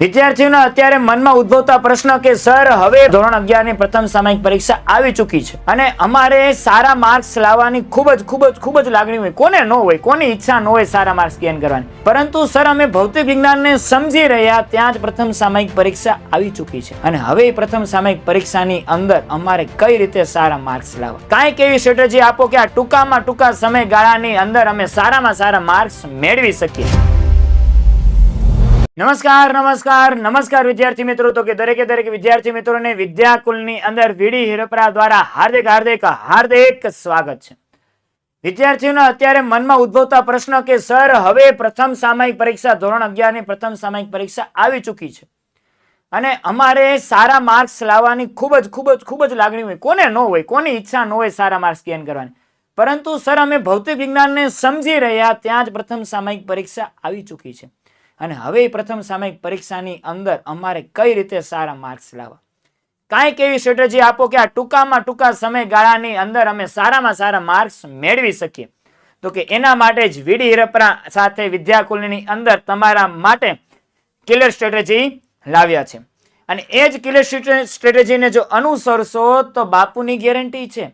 વિદ્યાર્થીઓના અત્યારે મનમાં ઉદ્ભવતા પ્રશ્ન કે, સર, હવે ધોરણ અગિયારની પ્રથમ સામાયિક પરીક્ષા આવી ચૂકી છે અને અમારે સારા માર્ક્સ લાવવાની ખૂબ જ ખૂબ જ ખૂબ જ લાગણી હોય. કોને ન હોય, કોની ઈચ્છા ન હોય સારા માર્ક્સ ગેન કરવાની? પરંતુ, સર, અમે ભૌતિક વિજ્ઞાનને સમજી રહ્યા ત્યાં જ પ્રથમ સામાયિક પરીક્ષા આવી ચૂકી છે. અને હવે પ્રથમ સામાયિક પરીક્ષાની અંદર અમારે કઈ રીતે સારા માર્ક્સ લાવવા? કાંઈક એવી સ્ટ્રેટેજી આપો કે આ ટૂંકામાં ટૂંકા સમયગાળાની અંદર અમે સારામાં સારા માર્ક્સ મેળવી શકીએ. નમસ્કાર નમસ્કાર નમસ્કાર વિદ્યાર્થી મિત્રો. તો કે દરેકે દરેક વિદ્યાર્થી મિત્રોને વિદ્યાકુલની અંદર વીડી હિરપરા દ્વારા હાર્દિક હાર્દિક હાર્દિક સ્વાગત છે. વિદ્યાર્થીઓના અત્યારે મનમાં ઉદ્ભવતા પ્રશ્ન કે, સર, હવે પ્રથમ સામાયિક પરીક્ષા ધોરણ અગિયારની પ્રથમ સામાયિક પરીક્ષા આવી ચૂકી છે. અને અમારે સારા માર્ક્સ લાવવાની ખૂબ જ ખૂબ જ ખૂબ જ લાગણી હોય. કોને ન હોય, કોની ઈચ્છા ન હોય સારા માર્ક્સ ગેન કરવાની. પરંતુ સર, અમે ભૌતિક વિજ્ઞાનને સમજી રહ્યા, ત્યાં જ પ્રથમ સામાયિક પરીક્ષા આવી ચૂકી છે. અને હવે પ્રથમ સામયિક પરીક્ષાની અંદર અમારે કઈ રીતે સારા માર્ક્સ લાવવા? કાંઈક એવી સ્ટ્રેટેજી આપો કે આ ટૂંકામાં ટૂંકા સમયગાળાની અંદર અમે સારામાં સારા માર્ક્સ મેળવી શકીએ. તો કે એના માટે જ વીડી હિરપરા સાથે વિદ્યાકુલની અંદર તમારા માટે કિલર સ્ટ્રેટેજી લાવ્યા છે. અને એ જ કિલર સ્ટ્રેટેજીને જો અનુસરશો તો બાપુની ગેરંટી છે.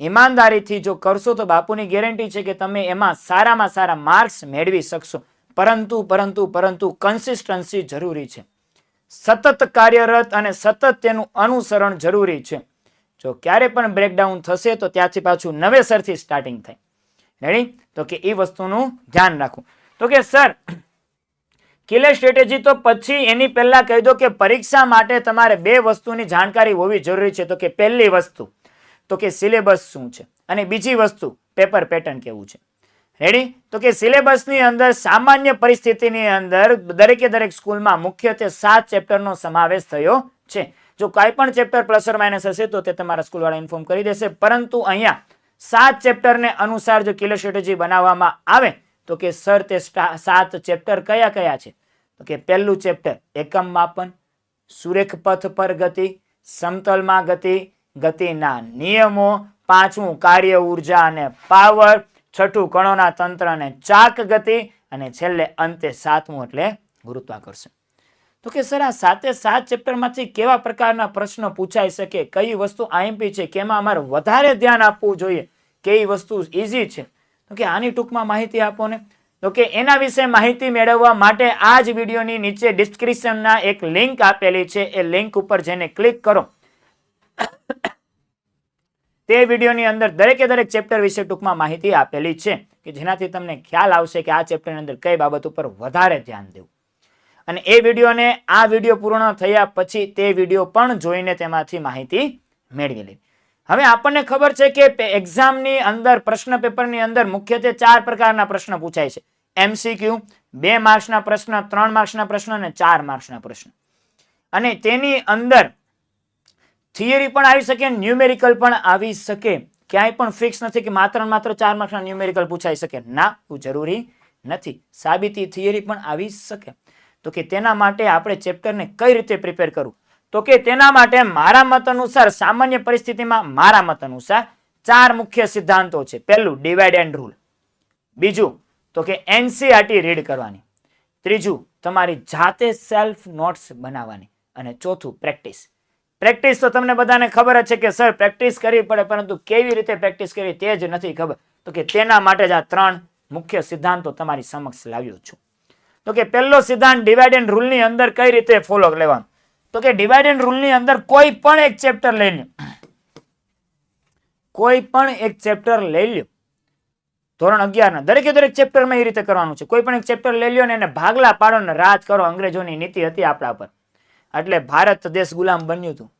ઈમાનદારીથી જો કરશો તો બાપુની ગેરંટી છે કે તમે એમાં સારામાં સારા માર્ક્સ મેળવી શકશો. પરંતુ પરંતુ પરંતુ કન્સિસ્ટન્સી જરૂરી છે. સતત કાર્યરત અને સતત તેનું અનુસરણ જરૂરી છે. જો ક્યારે પણ બ્રેકડાઉન થશે, તો ત્યાંથી પાછું નવેસરથી સ્ટાર્ટિંગ થાય. રેડી તો કે એ વસ્તુનું ધ્યાન રાખવું. તો કે, સર કિલે સ્ટ્રેટેજી તો પછી એની પહેલા કહી દો કે પરીક્ષા માટે તમારે બે વસ્તુની જાણકારી હોવી જરૂરી છે. તો કે પહેલી વસ્તુ. તો કે સિલેબસ શું છે? અને બીજી વસ્તુ પેપર પેટર્ન કેવું છે? રેડી તો કે સિલેબસની અંદર, સામાન્ય પરિસ્થિતિની અંદર દરેકે દરેક સ્કૂલમાં મુખ્યત્વે સાત ચેપ્ટરનો સમાવેશ થયો છે. જો કાંઈ પણ ચેપ્ટર પ્લસ ઓર માઇનસ હશે, તો તે તમારા સ્કૂલવાળા ઇન્ફોર્મ કરી દેશે. પરંતુ અહીંયા સાત ચેપ્ટરને અનુસાર જો કિલો સ્ટ્રેટેજી બનાવવામાં આવે, તો કે સર તે સાત ચેપ્ટર કયા કયા છે? તો કે પહેલું ચેપ્ટર, એકમ માપન, સુરેખ પથ પર ગતિ, સમતલમાં ગતિ, ગતિના નિયમો, પાંચમું કાર્ય ઊર્જા અને પાવર છઠ્ઠું કણોના તંત્ર અને ચાક ગતિ અને છેલ્લે અંતે સાતમું એટલે ગુરુત્વાકર્ષણ. તો કે સર, આ સાતે સાત ચેપ્ટરમાંથી કેવા પ્રકારના પ્રશ્નો પૂછાઈ શકે? કઈ વસ્તુ આઈએમપી છે? કેમાં અમારે વધારે ધ્યાન આપવું જોઈએ? કઈ વસ્તુ ઇઝી છે? તો કે આની ટૂંકમાં માહિતી આપો ને. તો કે એના વિશે માહિતી મેળવવા માટે આ જ વિડીયોની નીચે ડિસ્ક્રિપ્શનના એક લિંક આપેલી છે. એ લિંક ઉપર જઈને ક્લિક કરો તે વિડીયોની અંદર દરેકે દરેક ચેપ્ટર વિશે ટૂંકમાં માહિતી આપેલી છે કે જેનાથી તમને ખ્યાલ આવશે કે આ ચેપ્ટરની અંદર કઈ બાબત ઉપર વધારે ધ્યાન દેવું. અને એ વિડીયોને, આ વીડિયો પૂર્ણ થયા પછી તે વીડિયો પણ જોઈને તેમાંથી માહિતી મેળવી લે હવે આપણને ખબર છે કે એક્ઝામની અંદર, પ્રશ્ન પેપરની અંદર મુખ્યત્વે ચાર પ્રકારના પ્રશ્ન પૂછાય છે. એમસીક્યુ બે માર્ક્સના પ્રશ્ન, ત્રણ માર્ક્સના પ્રશ્ન અને ચાર માર્ક્સના પ્રશ્ન. અને તેની અંદર થિયરી પણ આવી શકે, ન્યુમેરિકલ પણ આવી શકે. ક્યાંય પણ ફિક્સ નથી કે માત્ર માત્ર ચાર માર્ક્સના ન્યુમેરિકલ પૂછાઈ શકે. ના જરૂરી નથી. સાબિતી થિયરી પણ આવી શકે. તો કે તેના માટે આપણે ચેપ્ટરને કઈ રીતે પ્રિપેર કરવું? તો કે તેના માટે મારા મત અનુસાર, સામાન્ય પરિસ્થિતિમાં મારા મત અનુસાર ચાર મુખ્ય સિદ્ધાંતો છે. પહેલું ડિવાઇડ એન્ડ રૂલ બીજું, તો કે એનસીઆરટી રીડ કરવાની. ત્રીજું, તમારી જાતે સેલ્ફ નોટ્સ બનાવવાની. અને ચોથું પ્રેક્ટિસ પ્રેક્ટિસ તો તમને બધાને ખબર છે કે સર પ્રેક્ટિસ કરવી પડે, પરંતુ કેવી રીતે પ્રેક્ટિસ કરવી તે જ નથી ખબર. તો કે તેના માટે જ આ ત્રણ મુખ્ય સિદ્ધાંતો તમારી સમક્ષ લાવ્યો છું. તો કે પહેલો સિદ્ધાંત ડિવાઇડ એન્ડ રૂલની અંદર કઈ રીતે ફોલો લેવાનું? તો કે ડિવાઇડ એન્ડ રૂલની અંદર કોઈ પણ એક ચેપ્ટર લઈ લો કોઈ પણ એક ચેપ્ટર લઈ લ્યો. ધોરણ અગિયારના, દરેકે દરેક ચેપ્ટરમાં એ રીતે કરવાનું છે. કોઈ પણ એક ચેપ્ટર લઈ લ્યો ને એને ભાગલા પાડો ને રાજ કરો. અંગ્રેજોની નીતિ હતી આપણા પર. એટલે ભારત દેશ ગુલામ બન્યું હતું.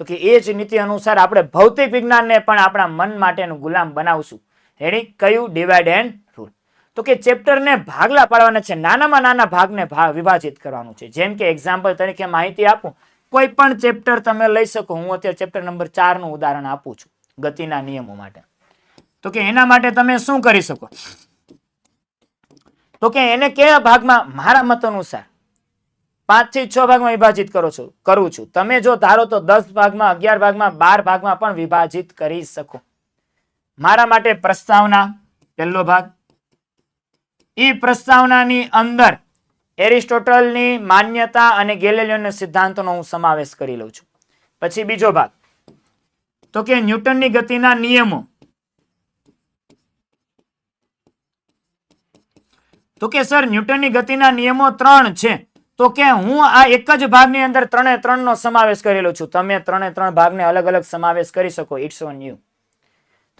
તો કે એ જ નીતિ અનુસાર આપણે ભૌતિક વિજ્ઞાનને પણ આપણા મન માટેનું ગુલામ બનાવશું. રેડી કયું? ડિવાઇડ એન્ડ રૂલ તો કે ચેપ્ટરને ભાગલા પાડવાના છે. નાનામાં નાના ભાગને વિભાજિત કરવાનું છે. જેમ કે એક્ઝામ્પલ તરીકે માહિતી આપું. કોઈ પણ ચેપ્ટર તમે લઈ શકો. હું અત્યારે ચેપ્ટર નંબર ચારનું ઉદાહરણ આપું છું. ગતિના નિયમો માટે. તો કે એના માટે તમે શું કરી શકો? તો કે એને કયા ભાગમાં? મારા મત અનુસાર. પાંચથી છ ભાગમાં વિભાજિત કરો છો, કરું છું. તમે જો ધારો તો દસ ભાગમાં, અગિયાર ભાગમાં, બાર ભાગમાં પણ વિભાજિત કરી શકો. મારા માટે પ્રસ્તાવના, પહેલો ભાગ. ઈ પ્રસ્તાવનાની અંદર એરિસ્ટોટલની માન્યતા અને ગેલેલિયોના સિદ્ધાંતોનો હું સમાવેશ કરી લઉં છું. પછી બીજો ભાગ. તો કે ન્યૂટનની ગતિના નિયમો. તો કે સર ન્યૂટનની ગતિના નિયમો ત્રણ છે. તો કે હું આ એક જ ભાગની અંદર ત્રણે ત્રણનો સમાવેશ કરેલો છું. તમે ત્રણે ત્રણ ભાગને અલગ અલગ સમાવેશ કરી શકો. ઇટ્સ ઓન યુ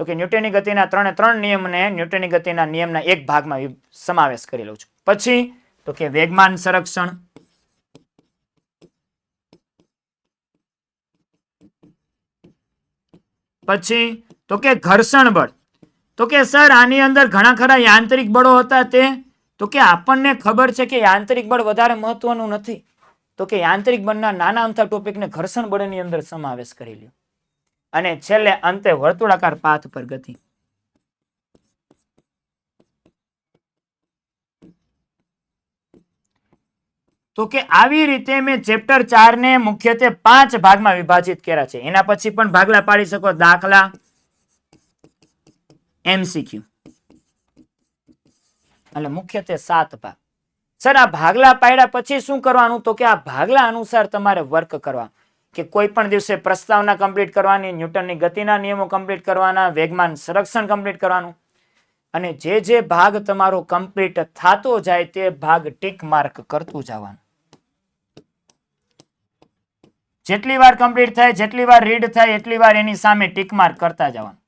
તો કે ન્યૂટનની ગતિના ત્રણે ત્રણ નિયમને ન્યૂટનની ગતિના નિયમના એક ભાગમાં સમાવેશ સમાવેશ કરેલો છું. પછી, તો કે વેગમાન સંરક્ષણ. પછી, તો કે ઘર્ષણ બળ. તો કે સર, આની અંદર ઘણા ખરા યાંત્રિક બળો હતા તે? તો કે આપણને ખબર છે કે યાંત્રિક બળ વધારે મહત્વનું નથી. તો કે યાંત્રિક બળના નાના અમથા ટોપિકને ઘર્ષણ બળની અંદર સમાવેશ કરી લ્યો. અને છેલ્લે અંતે વર્તુળાકાર પાથ પર ગતિ. તો કે આવી રીતે મેં ચેપ્ટર ચાર ને મુખ્યત્વે પાંચ ભાગમાં વિભાજિત કર્યા છે. એના પછી પણ ભાગલા પાડી શકો દાખલા, એમસીક્યુ. એટલે મુખ્યત્વે સાત ભાગ. સર, આ ભાગલા પાડ્યા પછી શું કરવાનું? તો કે આ ભાગલા અનુસાર તમારે વર્ક કરવા કે કોઈ પણ દિવસે પ્રસ્તાવના કમ્પ્લીટ કરવાની, ન્યૂટનની ગતિના નિયમો કમ્પ્લીટ કરવાના, વેગમાન સંરક્ષણ કમ્પ્લીટ કરવાનું. અને જે જે ભાગ તમારો કમ્પ્લીટ થતો જાય તે ભાગ ટીક માર્ક કરતું જવાનું. જેટલી વાર કમ્પ્લીટ થાય, જેટલી વાર રીડ થાય, એટલી વાર એની સામે ટીક માર્ક કરતા જવાનું.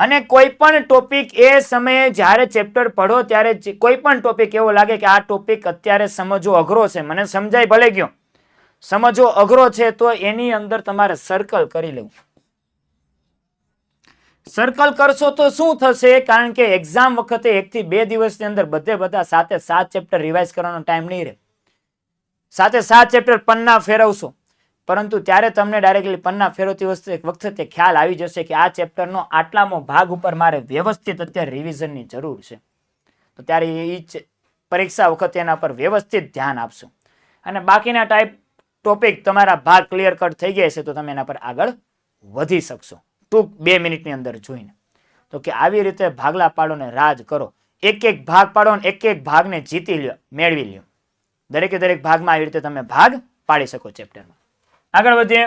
અને કોઈ પણ ટોપિક એ સમયે જ્યારે ચેપ્ટર પઢો ત્યારે કોઈ પણ ટોપિક એવો લાગે કે આ ટોપિક અત્યારે સમજવો અઘરો છે. મને સમજાય ભલે ગયો. સમજવો અઘરો છે તો એની અંદર તમારે સર્કલ કરી લેવું. સર્કલ કરશો તો શું થશે? કારણ કે એક્ઝામ વખતે એકથી બે દિવસની અંદર બધે બધા સાથે સાત ચેપ્ટર રિવાઇઝ કરવાનો ટાઈમ નહીં રહે. સાથે સાત ચેપ્ટર પન્ના ફેરવશો. પરંતુ ત્યારે તમને ડાયરેક્ટલી પન્ના ફેરવતી વખતે વખતે ખ્યાલ આવી જશે કે આ ચેપ્ટરનો આટલામો ભાગ ઉપર મારે વ્યવસ્થિત અત્યારે રિવિઝનની જરૂર છે. તો ત્યારે એ પરીક્ષા વખતે એના પર વ્યવસ્થિત ધ્યાન આપશો. અને બાકીના ટાઈપ ટોપિક તમારા ભાગ ક્લિયર કટ થઈ ગયા છે તો તમે એના પર આગળ વધી શકશો. ટૂંક બે મિનિટની અંદર જોઈને. તો કે આવી રીતે ભાગલા પાડો ને રાજ કરો. એક એક ભાગ પાડો ને એક એક ભાગને જીતી લ્યો, મેળવી લ્યો. દરેકે દરેક ભાગમાં આવી રીતે તમે ભાગ પાડી શકો ચેપ્ટરમાં આગળ વધીએ.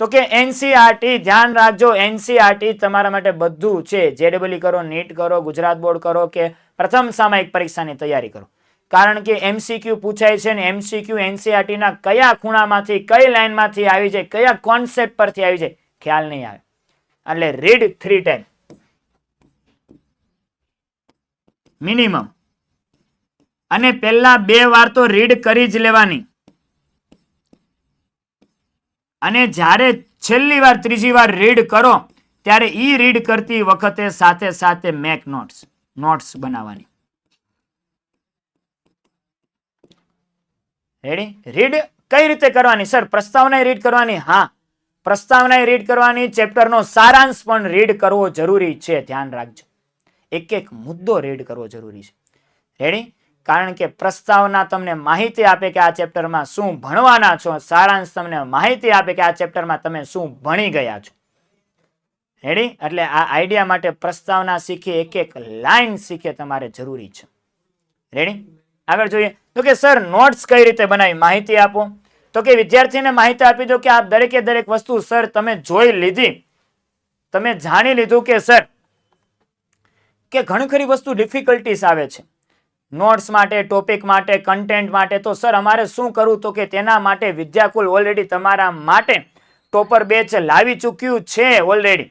તો કે એનસીઆરટી ધ્યાન રાખજો એનસીઆરટી તમારા માટે બધું છે. જેડબલી કરો, નીટ કરો, ગુજરાત બોર્ડ કરો કે પ્રથમ સામાયિક પરીક્ષાની તૈયારી કરો. કારણ કે એમસીક્યુ પૂછાય છે ને એમસીક્યુ એનસીઆરટીના કયા ખૂણામાંથી, કઈ લાઇનમાંથી આવી જાય, કયા કોન્સેપ્ટ પરથી આવી જાય, ખ્યાલ નહીં આવે. એટલે રીડ થ્રી ટાઈમ મિનિમમ અને પહેલા બે વાર તો રીડ કરી જ લેવાની. અને જ્યારે છેલ્લી વાર, ત્રીજી વાર રીડ કરો, ત્યારે ઈ રીડ કરતી વખતે સાથે સાથે મેક નોટ્સ નોટ્સ બનાવવાની. રેડી રીડ કઈ રીતે કરવાની? સર પ્રસ્તાવના રીડ કરવાની? હા. પ્રસ્તાવના રીડ કરવાની ચેપ્ટરનો સારાંશ પણ રીડ કરવો જરૂરી છે. ધ્યાન રાખજો. એક એક મુદ્દો રીડ કરવો જરૂરી છે. રેડી કારણ કે પ્રસ્તાવના તમને માહિતી આપે કે આ ચેપ્ટરમાં શું ભણવાના છો, સારાંશ તમને માહિતી આપે કે આ ચેપ્ટરમાં તમે શું ભણી ગયા છો. રેડી એટલે આ આઈડિયા માટે પ્રસ્તાવના શીખે એક એક લાઈન શીખે તમારે જરૂરી છે. રેડી આગળ જોઈએ. તો કે સર નોટ્સ કઈ રીતે બનાવી? માહિતી આપો. તો કે, વિદ્યાર્થીને માહિતી આપી દો કે આ દરેકે દરેક વસ્તુ સર તમે જોઈ લીધી. તમે જાણી લીધું કે સર કે ઘણી ખરી વસ્તુ ડિફિકલ્ટીસ આવે છે. નોટ્સ માટે ટોપિક માટે કન્ટેન્ટ માટે, તો સર અમારે શું કરવું તો કે તેના માટે વિદ્યાકુલ ઓલરેડી તમારા માટે ટોપર બેચ લાવી ચૂક્યું છે ઓલરેડી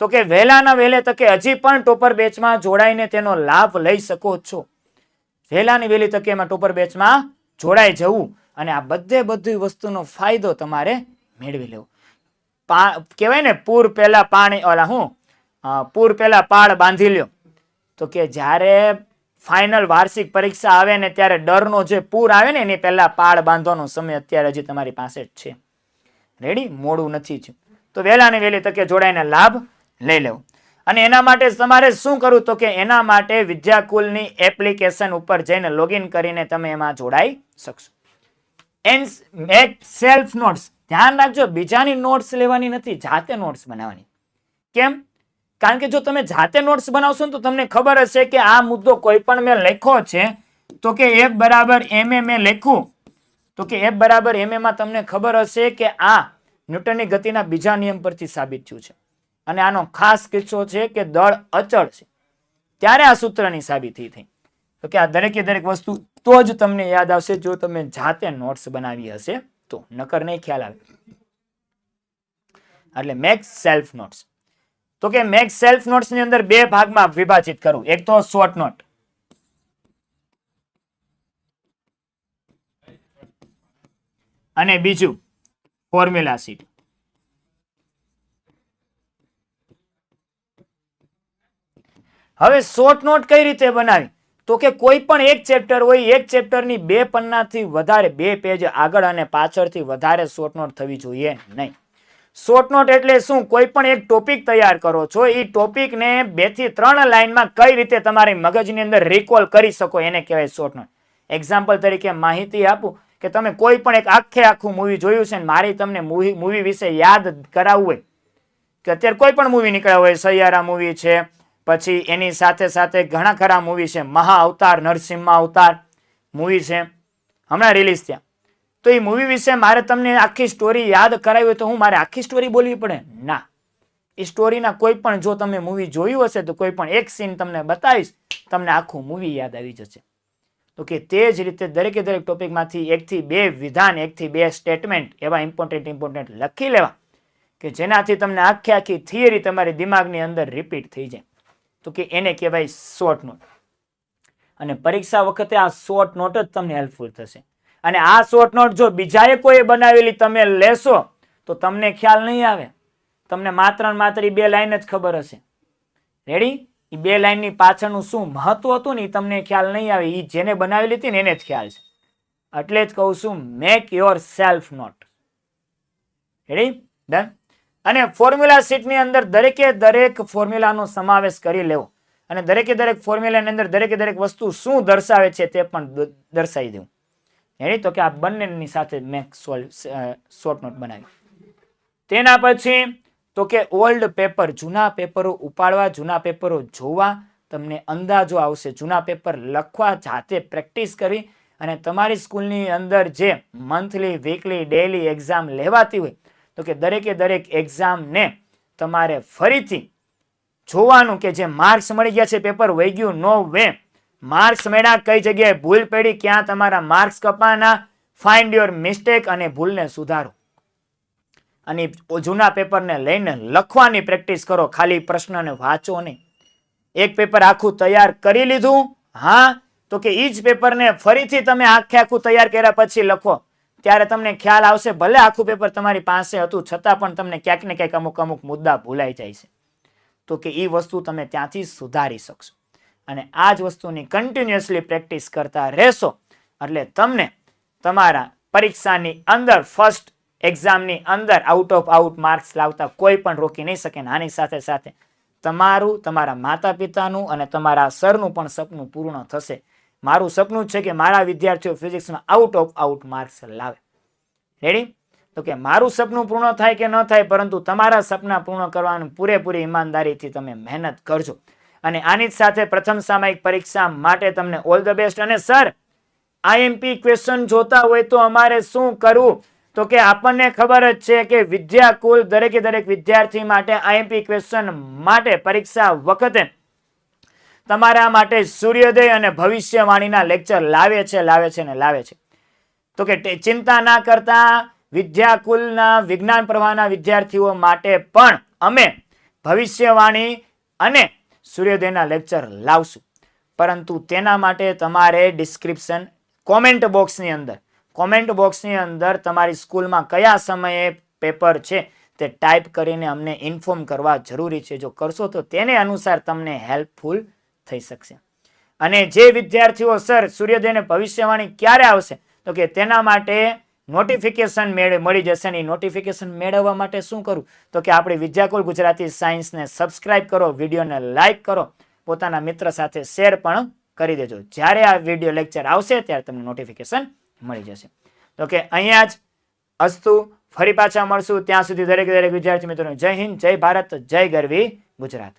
તો કે વહેલાના વહેલે તકે હજી પણ ટોપર બેચમાં જોડાઈને તેનો લાભ લઈ શકો છો. વહેલાની વહેલી તકે એમાં ટોપર બેચમાં જોડાઈ જવું અને આ બધે બધી વસ્તુનો ફાયદો તમારે મેળવી લેવો. પા, કહેવાય ને, પૂર પહેલા પાણી, ઓલા હું પૂર પહેલા પાળ બાંધી લ્યો. તો કે જ્યારે ફાઇનલ વાર્ષિક પરીક્ષા આવે ને ત્યારે ડરનો જે પૂર આવે ને એની પહેલા પાળ બાંધવાનો સમય અત્યારે હજી તમારી પાસે જ છે. રેડી મોડું નથી જ તો વહેલા ને વહેલી તકે જોડાઈને લાભ લઈ લેવો. અને એના માટે તમારે શું કરવું? તો કે એના માટે વિદ્યાકુલની એપ્લિકેશન ઉપર જઈને લોગિન કરીને તમે એમાં જોડાઈ શકશો. એન્ડ મેક સેલ્ફ નોટ્સ ધ્યાન રાખજો, બીજાની નોટ્સ લેવાની નથી, જાતે નોટ્સ બનાવવાની. કેમ? કારણ કે જો તમે જાતે નોટ્સ બનાવશો તો તમને ખબર હશે કે આ મુદ્દો કોઈ પણ મેં લખ્યો છે. તો કે એફ બરાબર એમ એ મેં લખ્યું. તો કે એફ બરાબર એમ એમાં તમને ખબર હશે કે આ ન્યૂટનની ગતિના બીજા નિયમ પરથી સાબિત થયું છે. અને આનો ખાસ કિસ્સો છે કે દળ અચળ છે. ત્યારે આ સૂત્રની સાબિતી થઈ. તો કે આ દરેકે દરેક વસ્તુ તો જ તમને યાદ આવશે જો તમે જાતે નોટ્સ બનાવી હશે તો. નકર નહીં ખ્યાલ આવે. એટલે મેક સેલ્ફ નોટ્સ તો કે મેક સેલ્ફ નોટ્સની અંદર બે ભાગમાં વિભાજિત કરું. એક તો શોર્ટ નોટ અને બીજું ફોર્મ્યુલા શીટ હવે શોર્ટ નોટ કઈ રીતે બનાવી? તો કે કોઈ પણ એક ચેપ્ટર હોય, એક ચેપ્ટરની બે પન્નાથી વધારે બે પેજ આગળ અને પાછળથી વધારે શોર્ટ નોટ થવી જોઈએ નહીં. શોર્ટ નોટ એટલે શું? કોઈ પણ એક ટોપિક તૈયાર કરો છો એ ટોપિકને બેથી ત્રણ લાઈનમાં કઈ રીતે તમારી મગજની અંદર રિકોલ કરી શકો, એને કહેવાય શોર્ટ નોટ એક્ઝામ્પલ તરીકે માહિતી આપું કે તમે કોઈ પણ એક આખે આખું મૂવી જોયું છે ને મારી તમને મૂવી મૂવી વિશે યાદ કરાવવું હોય, કે અત્યારે કોઈ પણ મૂવી નીકળ્યા હોય સૈયારા મૂવી છે, પછી એની સાથે સાથે ઘણા ખરા મૂવી છે મહા અવતાર નરસિંહ અવતાર મૂવી છે, હમણાં રિલીઝ થયા. તો એ મૂવી વિશે મારે તમને આખી સ્ટોરી યાદ કરાવી હોય તો હું મારે આખી સ્ટોરી બોલવી પડે? ના. એ સ્ટોરીના કોઈ પણ જો તમે મૂવી જોયું હશે તો કોઈ પણ એક સીન તમને બતાવીશ, તમને આખું મૂવી યાદ આવી જશે. તો કે તે જ રીતે દરેકે દરેક ટોપિકમાંથી એકથી બે વિધાન એકથી બે સ્ટેટમેન્ટ એવા ઇમ્પોર્ટન્ટ ઇમ્પોર્ટન્ટ લખી લેવા કે જેનાથી તમને આખી આખી થિયરી તમારી દિમાગની અંદર રિપીટ થઈ જાય. તો કે એને કહેવાય શોર્ટ નોટ અને પરીક્ષા વખતે આ શોર્ટ નોટ જ તમને હેલ્પફુલ થશે. અને આ શોર્ટ નોટ જો બીજાએ કોઈ બનાવેલી તમે લેશો, તો તમને ખ્યાલ નહીં આવે. તમને માત્ર ને માત્ર એ બે લાઈન જ ખબર હશે. રેડી એ બે લાઈનની પાછળનું શું મહત્વ હતું ને એ તમને ખ્યાલ નહીં આવે. એ જેને બનાવેલી હતી ને એને જ ખ્યાલ છે. એટલે જ કહું છું make yourself note ready done અને ફોર્મ્યુલા શીટની અંદર દરેકે દરેક ફોર્મ્યુલાનો સમાવેશ કરી લેવો. અને દરેકે દરેક ફોર્મ્યુલાની અંદર દરેકે દરેક વસ્તુ શું દર્શાવે છે તે પણ દર્શાવી દેવું. એની તો કે આ બંનેની સાથે મેં શોર્ટ નોટ બનાવી. તેના પછી તો કે ઓલ્ડ પેપર, જૂના પેપરો ઉપાડવા, જૂના પેપરો જોવા, તમને અંદાજો આવશે. જૂના પેપર લખવા જાતે પ્રેક્ટિસ કરી અને તમારી સ્કૂલની અંદર જે મંથલી, વીકલી, ડેલી એક્ઝામ લેવાતી હોય, તો કે દરેકે દરેક એક્ઝામને તમારે ફરીથી જોવાનું કે જે માર્ક્સ મળી ગયા છે, પેપર વહી ગયું નો વે માર્ક્સ મેળા કઈ જગ્યાએ ભૂલ પડી, ક્યાં તમારા માર્ક્સ કપાના? ફાઇન્ડ યોર મિસ્ટેક અને ભૂલને સુધારો. અને જૂના પેપરને લઈને લખવાની પ્રેક્ટિસ કરો, ખાલી પ્રશ્નને વાંચો નહીં. એક પેપર આખું તૈયાર કરી લીધું, હા, તો કે એ જ પેપરને ફરીથી તમે આખે આખું તૈયાર કર્યા પછી લખો. ત્યારે તમને ખ્યાલ આવશે, ભલે આખું પેપર તમારી પાસે હતું, છતાં પણ તમને ક્યાંક ને ક્યાંક અમુક અમુક મુદ્દા ભૂલાઈ જાય છે. તો કે એ વસ્તુ તમે ત્યાંથી સુધારી શકશો. અને આ જ વસ્તુની કન્ટિન્યુઅસલી પ્રેક્ટિસ કરતા રહેશો. એટલે તમને તમારા પરીક્ષાની અંદર ફર્સ્ટ એક્ઝામની અંદર આઉટ ઓફ આઉટ માર્ક્સ લાવતા કોઈ પણ રોકી નહીં શકે આની સાથે સાથે તમારું, તમારા માતા પિતાનું અને તમારા સરનું પણ સપનું પૂર્ણ થશે. મારું સપનું છે કે મારા વિદ્યાર્થીઓ ફિઝિક્સમાં આઉટ ઓફ આઉટ માર્ક્સ લાવે. રેડી તો કે મારું સપનું પૂર્ણ થાય કે ન થાય, પરંતુ તમારા સપના પૂર્ણ કરવાનું પૂરેપૂરી ઈમાનદારીથી તમે મહેનત કરજો. અને આની જ સાથે પ્રથમ સામાયિક પરીક્ષા માટે તમને ઓલ ધ બેસ્ટ અને સર આઈએમપી ક્વેશ્ચન જોતા હોય તો અમારે શું કરવું? તો કે આપણને ખબર જ છે કે વિદ્યાકુલ દરેકે દરેક વિદ્યાર્થી માટે આઈએમપી ક્વેશ્ચન માટે પરીક્ષા વખતે તમારા માટે સૂર્યોદય અને ભવિષ્યવાણીના લેક્ચર લાવે છે લાવે છે ને લાવે છે. તો કે ચિંતા ના કરતા વિદ્યાકુલના વિજ્ઞાન પ્રવાહના વિદ્યાર્થીઓ માટે પણ અમે ભવિષ્યવાણી અને સૂર્યોદયના લેક્ચર લાવશું. પરંતુ તેના માટે તમારે ડિસ્ક્રિપ્શન કોમેન્ટ બોક્સની અંદર કોમેન્ટ બોક્સની અંદર તમારી સ્કૂલમાં કયા સમયે પેપર છે તે ટાઈપ કરીને અમને ઇન્ફોર્મ કરવા જરૂરી છે. જો કરશો તો તેને અનુસાર તમને હેલ્પફુલ થઈ શકશે. અને જે વિદ્યાર્થીઓ સર સૂર્યોદયને ભવિષ્યવાણી ક્યારે આવશે? તો કે તેના માટે નોટિફિકેશન મેળ, મળી જશે ને નોટિફિકેશન મેળવવા માટે શું કરવું તો કે આપણી વિદ્યાકુલ ગુજરાતી સાયન્સને સબસ્ક્રાઇબ કરો, વિડીયોને લાઇક કરો, પોતાના મિત્ર સાથે શેર પણ કરી દેજો. જ્યારે આ વીડિયો લેક્ચર આવશે ત્યારે તમને નોટિફિકેશન મળી જશે. તો કે અહીંયા જ અસ્તુ ફરી પાછા મળશું. ત્યાં સુધી દરેક દરેક વિદ્યાર્થી મિત્રોને જય હિન્દ, જય ભારત, જય ગરવી ગુજરાત.